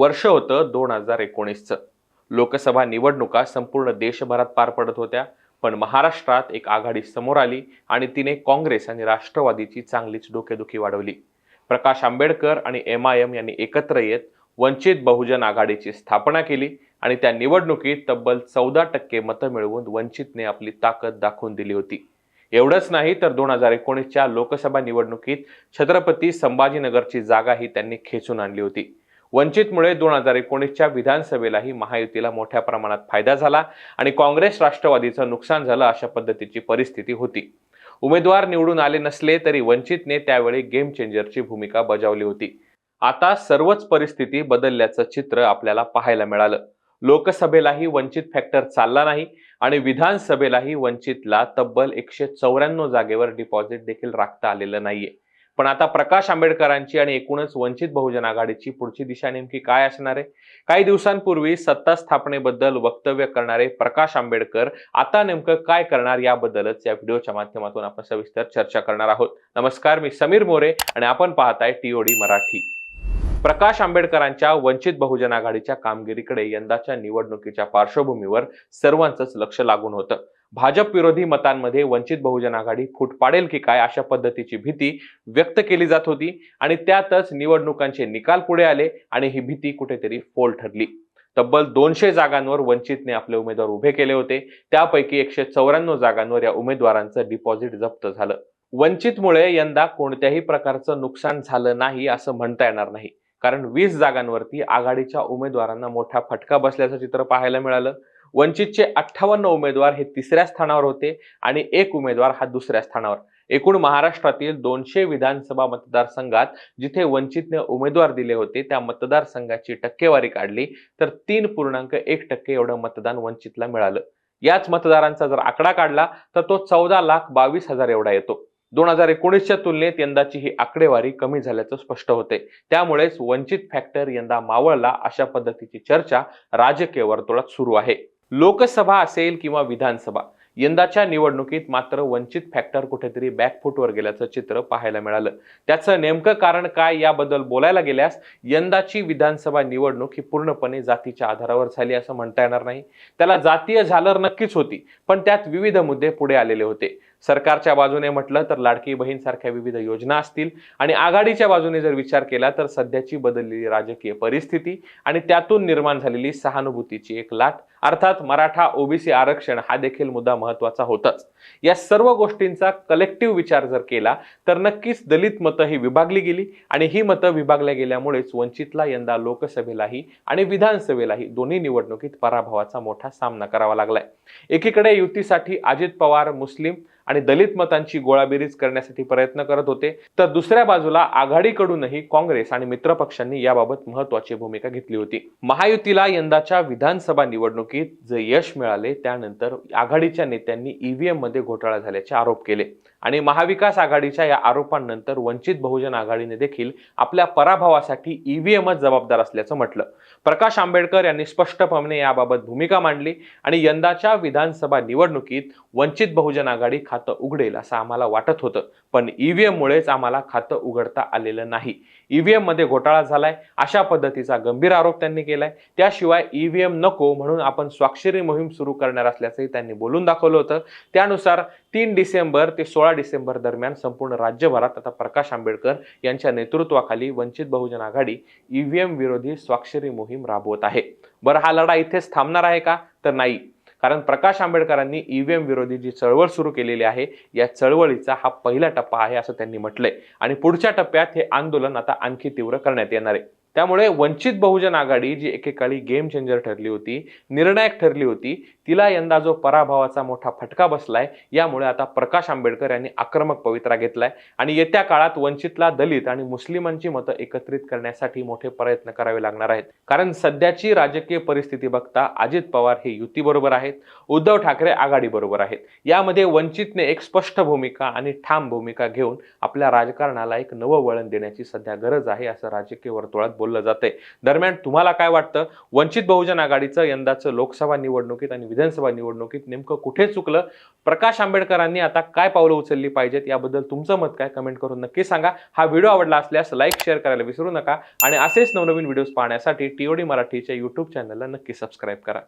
वर्ष होतं दोन हजार एकोणीसचं. लोकसभा निवडणुका संपूर्ण देशभरात पार पडत होत्या पण महाराष्ट्रात एक आघाडी समोर आली आणि तिने काँग्रेस आणि राष्ट्रवादीची चांगलीच डोकेदुखी वाढवली. प्रकाश आंबेडकर आणि एम आय एम यांनी एकत्र येत वंचित बहुजन आघाडीची स्थापना केली आणि त्या निवडणुकीत तब्बल चौदा टक्के मतं मिळवून वंचितने आपली ताकद दाखवून दिली होती. एवढंच नाही तर दोन हजार एकोणीसच्या लोकसभा निवडणुकीत छत्रपती संभाजीनगरची जागाही त्यांनी खेचून आणली होती. वंचितमुळे दोन हजार एकोणीसच्या विधानसभेलाही महायुतीला मोठ्या प्रमाणात फायदा झाला आणि काँग्रेस राष्ट्रवादीचं नुकसान झालं अशा पद्धतीची परिस्थिती होती. उमेदवार निवडून आले नसले तरी वंचितने त्यावेळी गेम चेंजरची भूमिका बजावली होती. आता सर्वच परिस्थिती बदलल्याचं चित्र आपल्याला पाहायला मिळालं. लोकसभेलाही वंचित फॅक्टर चालला नाही आणि विधानसभेलाही वंचितला तब्बल एकशे चौऱ्याण्णव जागेवर डिपॉझिट देखील राखता आलेलं नाहीये. पण आता प्रकाश आंबेडकरांची आणि एकूणच वंचित बहुजन आघाडीची पुढची दिशा नेमकी काय असणार आहे? काही दिवसांपूर्वी सत्ता स्थापनेबद्दल वक्तव्य करणारे प्रकाश आंबेडकर आता नेमकं काय करणार याबद्दलच या व्हिडिओच्या माध्यमातून आपण सविस्तर चर्चा करणार आहोत. नमस्कार मी समीर मोरे आणि आपण पाहताय टीओडी मराठी. प्रकाश आंबेडकरांच्या वंचित बहुजन आघाडीच्या कामगिरीकडे यंदाच्या निवडणुकीच्या पार्श्वभूमीवर सर्वांचंच लक्ष लागून होतं. भाजप विरोधी मतांमध्ये वंचित बहुजन आघाडी फूट पाडेल की काय अशा पद्धतीची भीती व्यक्त केली जात होती आणि त्यातच निवडणुकांचे निकाल पुढे आले आणि ही भीती कुठेतरी फोल ठरली. तब्बल दोनशे जागांवर वंचितने आपले उमेदवार उभे केले होते. त्यापैकी एकशे चौऱ्याण्णव जागांवर या उमेदवारांचं डिपॉझिट जप्त झालं. वंचितमुळे यंदा कोणत्याही प्रकारचं नुकसान झालं नाही असं म्हणता येणार नाही. कारण वीस जागांवरती आघाडीच्या उमेदवारांना मोठा फटका बसल्याचं चित्र पाहायला मिळालं. वंचितचे अठ्ठावन्न उमेदवार हे तिसऱ्या स्थानावर होते आणि एक उमेदवार हा दुसऱ्या स्थानावर. एकूण महाराष्ट्रातील दोनशे विधानसभा मतदारसंघात जिथे वंचितने उमेदवार दिले होते त्या मतदारसंघाची टक्केवारी काढली तर तीन पूर्णांक एक टक्के एवढं मतदान वंचितला मिळालं. याच मतदारांचा जर आकडा काढला तर तो चौदा लाख बावीस हजार एवढा येतो. दोन हजार एकोणीसच्या तुलनेत यंदाची ही आकडेवारी कमी झाल्याचं स्पष्ट होते. त्यामुळेच वंचित फॅक्टर यंदा मावळला अशा पद्धतीची चर्चा राजकीय वर्तुळात सुरू आहे. लोकसभा असेल किंवा विधानसभा यंदाच्या निवडणुकीत मात्र वंचित फॅक्टर कुठेतरी बॅकफुटवर गेल्याचं चित्र पाहायला मिळालं. त्याचं नेमकं कारण काय याबद्दल बोलायला गेल्यास यंदाची विधानसभा निवडणूक ही पूर्णपणे जातीच्या आधारावर झाली असं म्हणता येणार नाही. त्याला जातीय झालर नक्कीच होती पण त्यात विविध मुद्दे पुढे आलेले होते. सरकारच्या बाजूने म्हटलं तर लाडकी बहीण सारख्या विविध योजना असतील. आणि आघाडीच्या बाजूने जर विचार केला तर सध्याची बदललेली राजकीय परिस्थिती आणि त्यातून निर्माण झालेली सहानुभूतीची एक लाट. अर्थात मराठा ओबीसी आरक्षण हा देखील मुद्दा महत्त्वाचा होताच. या सर्व गोष्टींचा कलेक्टिव्ह विचार जर केला तर नक्कीच दलित मतं ही विभागली गेली आणि ही मतं विभागल्या गेल्यामुळेच वंचितला यंदा लोकसभेलाही आणि विधानसभेलाही दोन्ही निवडणुकीत पराभवाचा मोठा सामना करावा लागलाय. एकीकडे युतीसाठी अजित पवार मुस्लिम आणि दलित मतांची गोळाबेरीज करण्यासाठी प्रयत्न करत होते. तर दुसऱ्या बाजूला आघाडीकडूनही काँग्रेस आणि मित्रपक्षांनी याबाबत महत्वाची भूमिका घेतली होती. महायुतीला यंदाच्या विधानसभा निवडणुकीत जे यश मिळाले त्यानंतर आघाडीच्या नेत्यांनी ईव्हीएममध्ये घोटाळा झाल्याचे आरोप केले. आणि महाविकास आघाडीच्या या आरोपांनंतर वंचित बहुजन आघाडीने देखील आपल्या पराभवासाठी ईव्हीएमच जबाबदार असल्याचं म्हटलं. प्रकाश आंबेडकर यांनी स्पष्टपणे याबाबत भूमिका मांडली आणि यंदाच्या विधानसभा निवडणुकीत वंचित बहुजन आघाडी खात उघडेल असं आम्हाला वाटत होतं. पण ईव्हीएम मुळेच आम्हाला खातं उघडता आलेलं नाही. ईव्हीएममध्ये घोटाळा झालाय अशा पद्धतीचा गंभीर आरोप त्यांनी केलाय. त्याशिवाय ईव्हीएम नको म्हणून आपण स्वाक्षरी मोहीम सुरू करणार असल्याचंही त्यांनी बोलून दाखवलं होतं. त्यानुसार तीन डिसेंबर ते सोळा डिसेंबर दरम्यान संपूर्ण राज्यभरात आता प्रकाश आंबेडकर यांच्या नेतृत्वाखाली वंचित बहुजन आघाडी ईव्हीएम विरोधी स्वाक्षरी मोहीम राबवत आहे. बरं हा लढा इथेच थांबणार आहे का? तर नाही. कारण प्रकाश आंबेडकरांनी ईव्हीएम विरोधी जी चळवळ सुरू केलेली आहे या चळवळीचा हा पहिला टप्पा आहे असं त्यांनी म्हटलंय. आणि पुढच्या टप्प्यात हे आंदोलन आता आणखी तीव्र करण्यात येणार आहे. त्यामुळे वंचित बहुजन आघाडी जी एकेकाळी गेम चेंजर ठरली होती निर्णायक ठरली होती तिला यंदा जो पराभवाचा मोठा फटका बसलाय यामुळे आता प्रकाश आंबेडकर यांनी आक्रमक पवित्रा घेतलाय. आणि येत्या काळात वंचितला दलित आणि मुस्लिमांची मतं एकत्रित करण्यासाठी मोठे प्रयत्न करावे लागणार आहेत. कारण सध्याची राजकीय परिस्थिती बघता अजित पवार हे युती बरोबर आहेत उद्धव ठाकरे आघाडी बरोबर आहेत. यामध्ये वंचितने एक स्पष्ट भूमिका आणि ठाम भूमिका घेऊन आपल्या राजकारणाला एक नवं वळण देण्याची सध्या गरज आहे असं राजकीय वर्तुळात बोललं जाते. दरम्यान तुम्हाला काय वाटतं? वंचित बहुजन आघाडीचं यंदाचं लोकसभा निवडणुकीत आणि विधानसभा निवडणुकीत नेमकं कुठे चुकलं? प्रकाश आंबेडकरांनी आता काय पावलं उचलली पाहिजेत? याबद्दल तुमचं मत काय? कमेंट करून नक्की सांगा. हा व्हिडिओ आवडला असल्यास लाईक शेअर करायला विसरू नका. आणि असेच नवनवीन व्हिडिओज पाहण्यासाठी टीओडी मराठीच्या युट्यूब चॅनलला नक्की सबस्क्राईब करा.